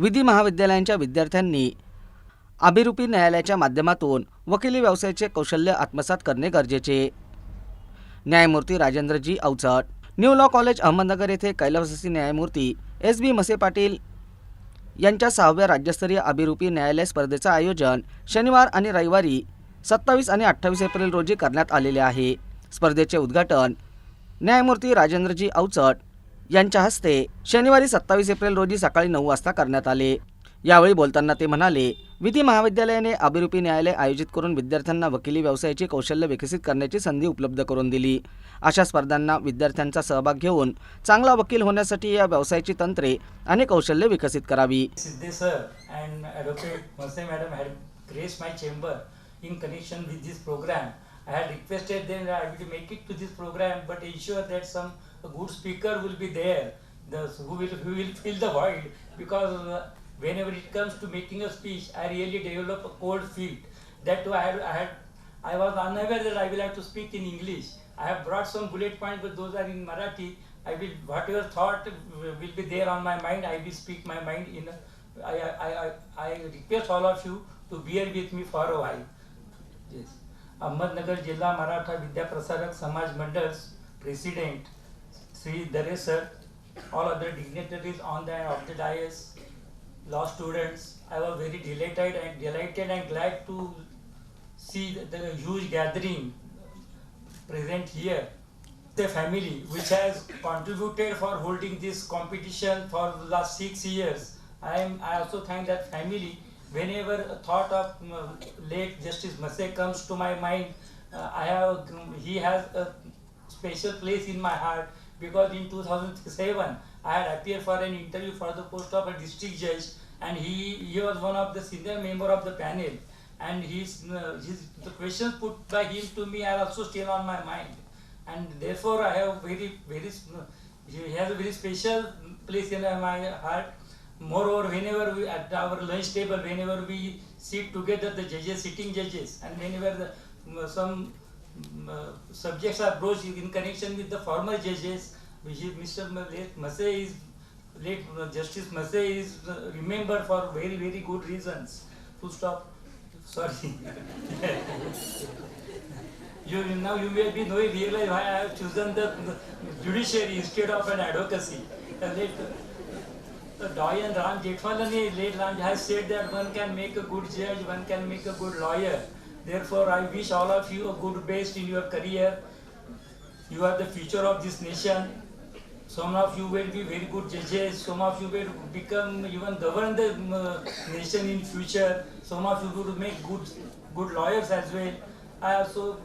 विधी महाविद्यालयांच्या विद्यार्थ्यांनी अभिरूपी न्यायालयाच्या माध्यमातून वकिली व्यवसायाचे कौशल्य आत्मसात करणे गरजेचे. न्यायमूर्ती Rajendraji Awachat new law college Ahmednagar येथे कैलासवासी न्यायमूर्ती एस बी मसे पाटील यांच्या सहाव्या राज्यस्तरीय अभिरूपी न्यायालय स्पर्धेचं आयोजन शनिवार आणि रविवारी सत्तावीस आणि अठ्ठावीस एप्रिल रोजी करण्यात आलेले आहे. स्पर्धेचे उद्घाटन न्यायमूर्ती राजेंद्रजी अवचट यांच्या हस्ते शनिवारी सत्तावीस एप्रिल रोजी सकाळी नऊ वाजता करण्यात आले. यावेळी बोलताना ते म्हणाले विधी महाविद्यालयाने अभिरूपी न्यायालय आयोजित करून विद्यार्थ्यांना वकिली व्यवसायाची कौशल्य विकसित करण्याची संधी उपलब्ध करून दिली. अशा स्पर्धांना विद्यार्थ्यांचा सहभाग घेऊन चांगला वकील होण्यासाठी या व्यवसायाची तंत्रे आणि कौशल्य विकसित करावी. Siddhe sir and ensure that some good speaker will be there, the, who will who will fill the void because uh, whenever it comes to making a speech, I really develop a cold feet. That too, I had, I had I was unaware that I will have to speak in English. I have brought some bullet points, but those are in Marathi. I will whatever thought will be there on my mind. I will speak my mind in. A, I, I, I, I request all of you to bear with me for a while. Yes. Ahmednagar जिल्हा मराठा विद्याप्रसारक समाज मंडळ president See, there is sir, all other dignitaries on the of the dais, law students, I was very delighted and delighted and glad to see the, the huge gathering present here. The family which has contributed for holding this competition for the last six years. I am. I also thank that family. Whenever a thought of um, late Justice Massey comes to my mind, uh, I have. He has a special place in my heart because in 2007 I had appeared for an interview for the post of a district judge and he, he was one of the senior member of the panel and his, uh, his the questions put by him to me are also still on my mind and therefore I have very very uh, he has a very special place in my heart. Moreover, whenever we at our lunch table, whenever we sit together, the judges, sitting judges, and whenever the, some um, uh, subjects are broached in connection with the former judges, Mr. Late Masay is late uh, Justice Massey is uh, remembered for very very good reasons. Full stop. Sorry. you now you may be knowing realize why I have chosen the, judiciary instead of an advocacy. The late Doyen Ram Jethmalani, late Ram has said that one can make a good judge, one can make a good lawyer. Therefore, I wish all of you a good best in your career. You are the future of this nation. Some of you will be very good judges. Some of you will become even govern the uh, nation in future. Some of you will make good good lawyers as well. I also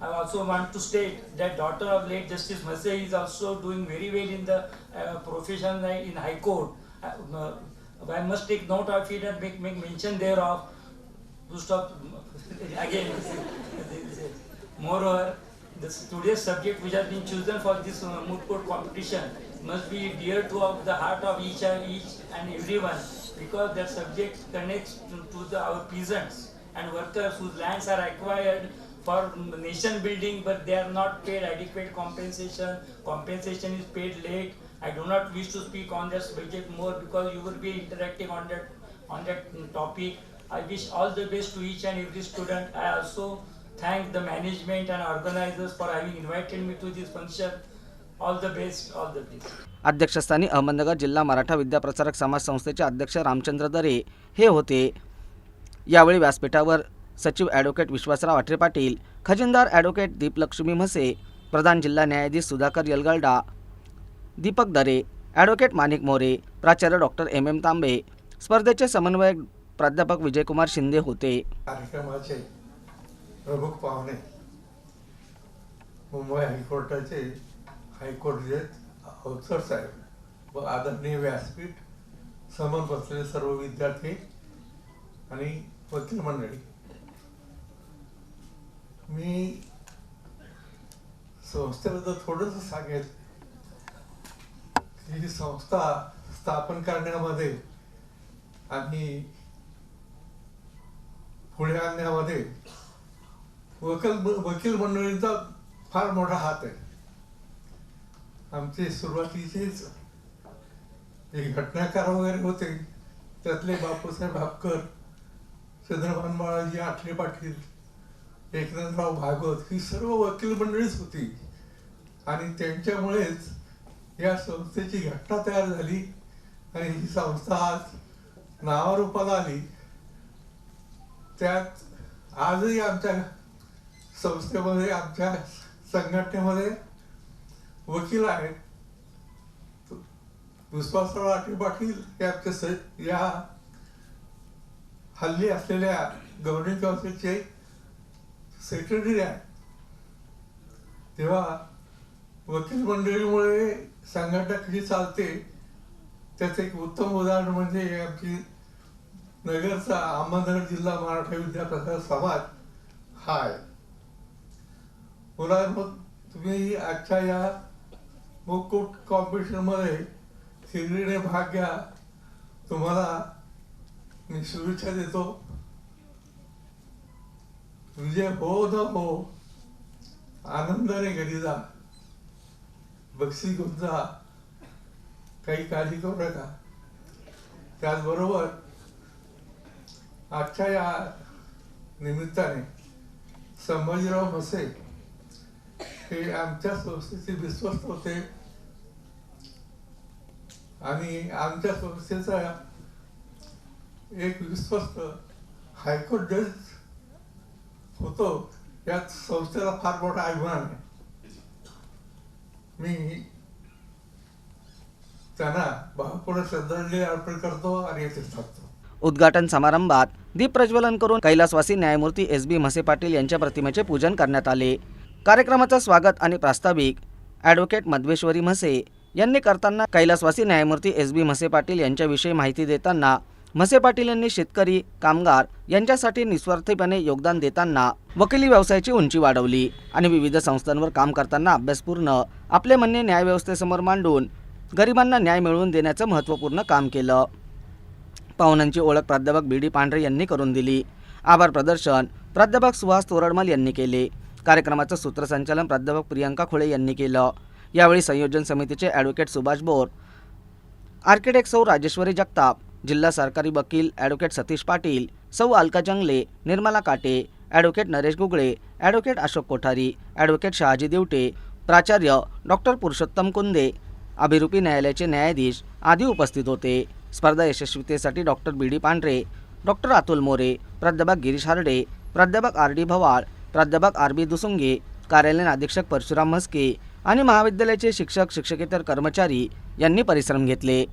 I also want to state that daughter of late Justice Masay is also doing very well in the uh, profession in High Court. Uh, uh, I must take note of it and make, make mention thereof. To stop again. Moreover, the today's subject which has been chosen for this uh, moot court competition must be dear to of the heart of each and each and everyone because that subject connects to, to the, our peasants and workers whose lands are acquired for nation building but they are not paid adequate compensation. Compensation is paid late. I do not wish to speak on that subject more because you will be interacting on that on that topic i wish all the best to each and every student. I also thank the management and organizers for having invited me to this function. All the best all the best. अध्यक्षस्थानी अहमदनगर जिल्हा मराठा विद्याप्रसारक समाज संस्थेचे अध्यक्ष रामचंद्र दरे हे होते. यावेळी व्यासपीठावर सचिव ॲडव्होकेट विश्वासराव आठरे पाटील खजिनदार ॲडव्होकेट दीपलक्ष्मी म्हसे प्रधान जिल्हा न्यायाधीश सुधाकर यलगर्डा दीपक दरे ॲडव्होकेट माणिक मोरे प्राचार्य डॉक्टर एम एम तांबे स्पर्धेचे समन्वयक प्राध्यापक विजयकुमार शिंदे होते. कार्यक्रमाचे प्रमुख पाहुणे मुंबई हायकोर्टाचे हायकोर्ट जज अवसर साहेब व आदरणीय व्यासपीठ समोर बसलेले सर्व विद्यार्थी आणि वकील मंडळी मी संस्थेबद्दल थोडंसं सांगेल ही संस्था स्थापन करण्यामध्ये आम्ही पुढे आणण्यामध्ये वकील वकील मंडळींचा फार मोठा हात आहे. आमचे सुरुवातीचेच जे घटनाकार वगैरे होते. त्यातले बापूसाहेब भापकर चंद्रभान बाळाजी आठले पाटील एकनाथराव भागवत ही सर्व वकील मंडळीच होती. आणि त्यांच्यामुळेच या संस्थेची घटना तयार झाली. आणि ही संस्था आज नावारूपाला आली. त्यात आजही आमच्या संस्थेमध्ये आमच्या संघटनेमध्ये वकील आहेत. विश्वासराव आठे पाटील हे आमचे स या हल्ली असलेल्या गव्हर्निंग काउन्सिलचे सेक्रेटरी आहेत. तेव्हा वकील मंडळीमुळे संघटना कशी चालते त्याचं एक उत्तम उदाहरण म्हणजे आमची नगरचा अहमदनगर जिल्हा मराठा विद्यापीठाचा समाज हा आहे मग तुम्ही आजच्या या मुकुट कॉम्पिटिशनमध्ये थिरडीने भाग घ्या. तुम्हाला मी शुभेच्छा देतो. विजय हो न हो. आनंदाने घरी जा. बक्षी घेऊन जा. काही काळजी करू नका. त्याचबरोबर आजच्या या निमित्ताने संभाजीराव भसे हे आमच्या संस्थेचे विश्वस्त होते. आणि आमच्या संस्थेचा एक विश्वस्त हायकोर्ट जज होतो यात संस्थेला फार मोठा अभिमान आहे. मी त्यांना भावपूर्ण श्रद्धांजली अर्पण करतो आणि येथे थांबतो. उद्घाटन समारंभात दीप प्रज्वलन करून कैलासवासी न्यायमूर्ती एस बी म्हसे पाटील यांच्या प्रतिमेचे पूजन करण्यात आले. कार्यक्रमाचं स्वागत आणि प्रास्ताविक ॲडव्होकेट मध्वेश्वरी म्हसे यांनी करताना कैलासवासी न्यायमूर्ती एस बी म्हसे पाटील यांच्याविषयी माहिती देताना म्हसे पाटील यांनी शेतकरी कामगार यांच्यासाठी निस्वार्थीपणे योगदान देताना वकिली व्यवसायाची उंची वाढवली आणि विविध संस्थांवर काम करताना अभ्यासपूर्ण आपले म्हणणे न्यायव्यवस्थेसमोर मांडून गरिबांना न्याय मिळवून देण्याचं महत्त्वपूर्ण काम केलं. पाहुण्यांची ओळख प्राध्यापक बी डी पांढरे यांनी करून दिली. आभार प्रदर्शन प्राध्यापक सुहास तोरडमल यांनी केले. कार्यक्रमाचं सूत्रसंचालन प्राध्यापक प्रियंका खुळे यांनी केलं. यावेळी संयोजन समितीचे ॲडव्होकेट सुभाष बोर आर्किटेक्ट सौ राजेश्वरी जगताप जिल्हा सरकारी वकील ॲडव्होकेट सतीश पाटील सौ Alka Jangale Nirmala Kate advocate Naresh Gugale advocate Ashok Kothari advocate Shahaji Devte प्राचार्य डॉक्टर पुरुषोत्तम कुंदे अभिरूपी न्यायालयाचे न्यायाधीश आदी उपस्थित होते. स्पर्धा यशस्वीतेसाठी doctor B. D. Pandhare doctor Atul More प्राध्यापक गिरीश हार्डे प्राध्यापक आर. डी. भवाळ प्राध्यापक आर. बी. दुसुंगे कार्यालयीन अधीक्षक परशुराम म्हस्के आणि महाविद्यालयाचे शिक्षक शिक्षकेतर कर्मचारी यांनी परिश्रम घेतले.